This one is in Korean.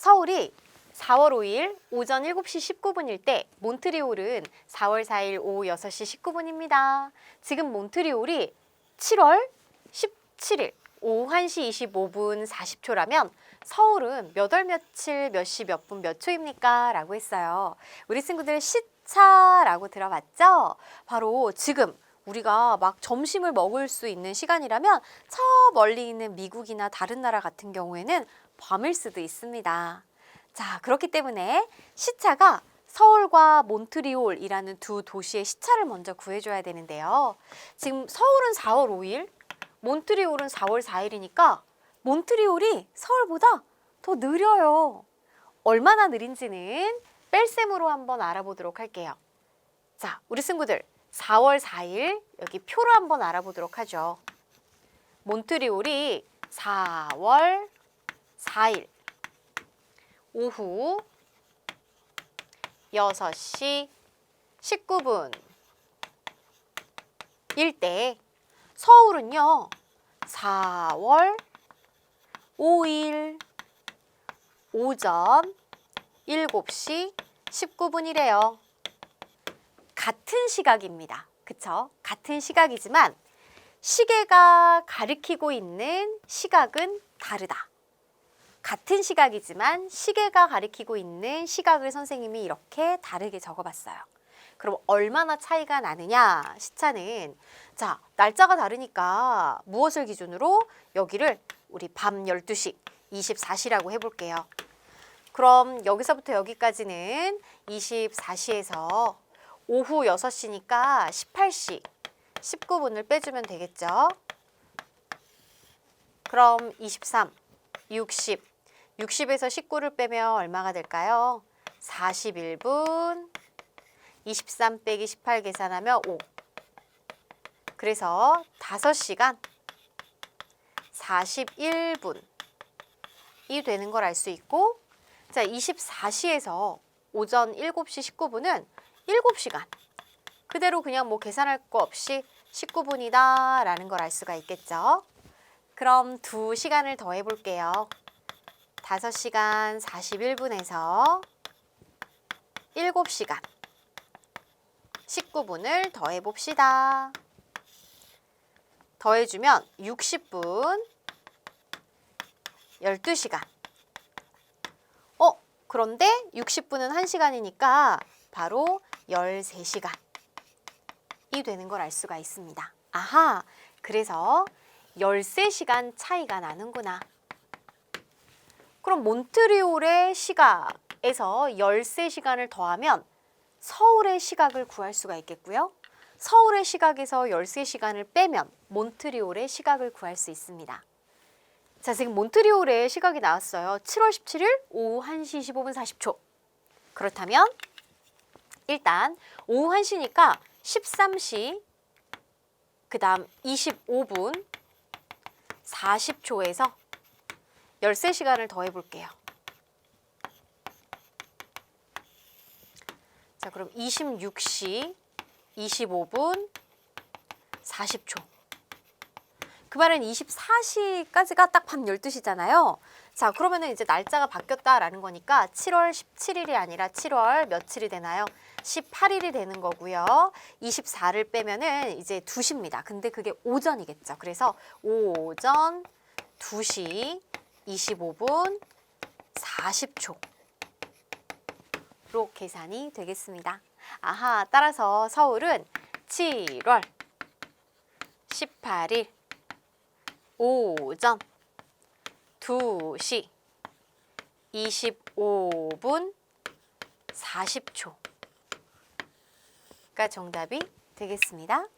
서울이 4월 5일 오전 7시 19분일 때 몬트리올은 4월 4일 오후 6시 19분입니다. 지금 몬트리올이 7월 17일 오후 1시 25분 40초라면 서울은 몇월 며칠 몇 시 몇 분 몇 초입니까? 라고 했어요. 우리 친구들 시차라고 들어봤죠? 바로 지금 우리가 막 점심을 먹을 수 있는 시간이라면 저 멀리 있는 미국이나 다른 나라 같은 경우에는 밤일 수도 있습니다. 자, 그렇기 때문에 시차가 서울과 몬트리올이라는 두 도시의 시차를 먼저 구해줘야 되는데요. 지금 서울은 4월 5일, 몬트리올은 4월 4일이니까 몬트리올이 서울보다 더 느려요. 얼마나 느린지는 뺄셈으로 한번 알아보도록 할게요. 자, 우리 친구들 4월 4일 여기 표로 한번 알아보도록 하죠. 몬트리올이 4월 4일 오후 6시 19분 일때 서울은요 4월 5일 오전 7시 19분이래요. 같은 시각입니다. 그쵸? 같은 시각이지만 시계가 가리키고 있는 시각은 다르다. 같은 시각이지만 시계가 가리키고 있는 시각을 선생님이 이렇게 다르게 적어봤어요. 그럼 얼마나 차이가 나느냐? 시차는 자 날짜가 다르니까 무엇을 기준으로 여기를 우리 밤 12시 24시라고 해볼게요. 그럼 여기서부터 여기까지는 24시에서 오후 6시니까 18시 19분을 빼주면 되겠죠. 그럼 23, 60, 60에서 19를 빼면 얼마가 될까요? 41분, 23 빼기 18 계산하면 5. 그래서 5시간 41분이 되는 걸 알 수 있고 자, 24시에서 오전 7시 19분은 7시간. 그대로 그냥 뭐 계산할 거 없이 19분이다 라는 걸 알 수가 있겠죠. 그럼 두 시간을 더 해볼게요. 5시간 41분에서 7시간 19분을 더해 봅시다. 더해주면 60분 12시간 어, 그런데 60분은 1시간이니까 바로 13시간이 되는 걸 알 수가 있습니다. 아하, 그래서 13시간 차이가 나는구나. 그럼 몬트리올의 시각에서 13시간을 더하면 서울의 시각을 구할 수가 있겠고요. 서울의 시각에서 13시간을 빼면 몬트리올의 시각을 구할 수 있습니다. 자, 지금 몬트리올의 시각이 나왔어요. 7월 17일 오후 1시 25분 40초. 그렇다면 일단 오후 1시니까 13시 그다음 25분 40초에서 13시간을 더 해 볼게요. 자, 그럼 26시 25분 40초. 그 말은 24시까지가 딱 밤 12시잖아요. 자, 그러면은 이제 날짜가 바뀌었다라는 거니까 7월 17일이 아니라 7월 며칠이 되나요? 18일이 되는 거고요. 24를 빼면은 이제 2시입니다. 근데 그게 오전이겠죠. 그래서 오전 2시 25분 40초로 계산이 되겠습니다. 아하, 따라서 서울은 7월 18일 오전 2시 25분 40초가 정답이 되겠습니다.